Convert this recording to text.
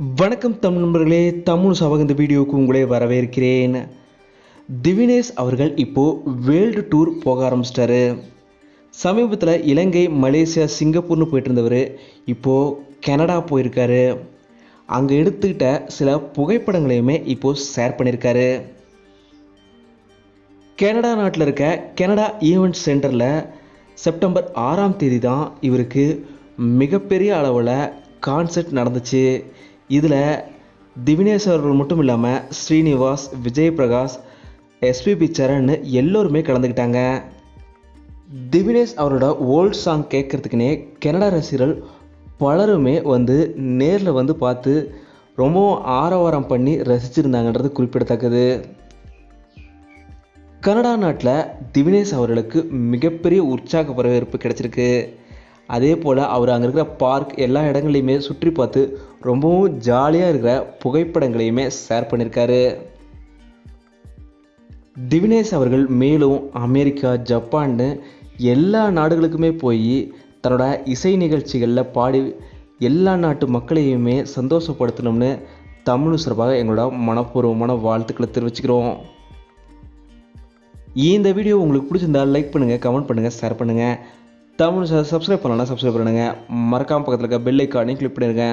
வணக்கம் தமிழ் நண்பர்களே தமிழ் சபக இந்த வீடியோவுக்கு உங்களே வரவேற்கிறேன். திவினேஷ் அவர்கள் இப்போது வேர்ல்டு டூர் போக ஆரம்பிச்சிட்டாரு. சமீபத்தில் இலங்கை மலேசியா சிங்கப்பூர்னு போயிட்டு இருந்தவர் இப்போது கனடா போயிருக்காரு. அங்கே எடுத்துக்கிட்ட சில புகைப்படங்களையுமே இப்போது ஷேர் பண்ணியிருக்காரு. கனடா நாட்டில் இருக்க கனடா ஈவெண்ட் சென்டரில் செப்டம்பர் ஆறாம் தேதி தான் இவருக்கு மிகப்பெரிய அளவில் கான்சர்ட் நடந்துச்சு. இதில் திவினேஷ் அவர்கள் மட்டும் இல்லாமல் ஸ்ரீனிவாஸ் விஜய் பிரகாஷ் எஸ்பிபி சரண் எல்லோருமே கலந்துக்கிட்டாங்க. திவினேஷ் அவரோட ஓல்ட் சாங் கேட்குறதுக்குனே கனடா ரசிகர்கள் பலருமே வந்து நேரில் வந்து பார்த்து ரொம்பவும் ஆரவாரம் பண்ணி ரசிச்சிருந்தாங்கன்றது குறிப்பிடத்தக்கது. கனடா நாட்டில் திவினேஷ் அவர்களுக்கு மிகப்பெரிய உற்சாக வரவேற்பு கிடைச்சிருக்கு. அதே போல் அவர் அங்கே இருக்கிற பார்க் எல்லா இடங்களையுமே சுற்றி பார்த்து ரொம்பவும் ஜாலியாக இருக்கிற புகைப்படங்களையுமே ஷேர் பண்ணியிருக்காரு திவினேஷ் அவர்கள் மேலும் அமெரிக்கா ஜப்பான்னு எல்லா நாடுகளுக்குமே போய் தன்னோட இசை நிகழ்ச்சிகளில் பாடி எல்லா நாட்டு மக்களையுமே சந்தோஷப்படுத்தணும்னு தமிழ் சார்பாக எங்களோட மனப்பூர்வமான வாழ்த்துக்களை தெரிவிச்சுக்கிறோம். இந்த வீடியோ உங்களுக்கு பிடிச்சிருந்தா லைக் பண்ணுங்கள் கமெண்ட் பண்ணுங்கள் ஷேர் பண்ணுங்கள் தமிழ் சப்ஸ்கிரைப் பண்ணலாம் சப்ஸ்கிரைப் பண்ணுங்கள் மறக்காம பக்கத்தில் இருக்க பெல் ஐக்கானையும் கிளிக் பண்ணிடுங்க.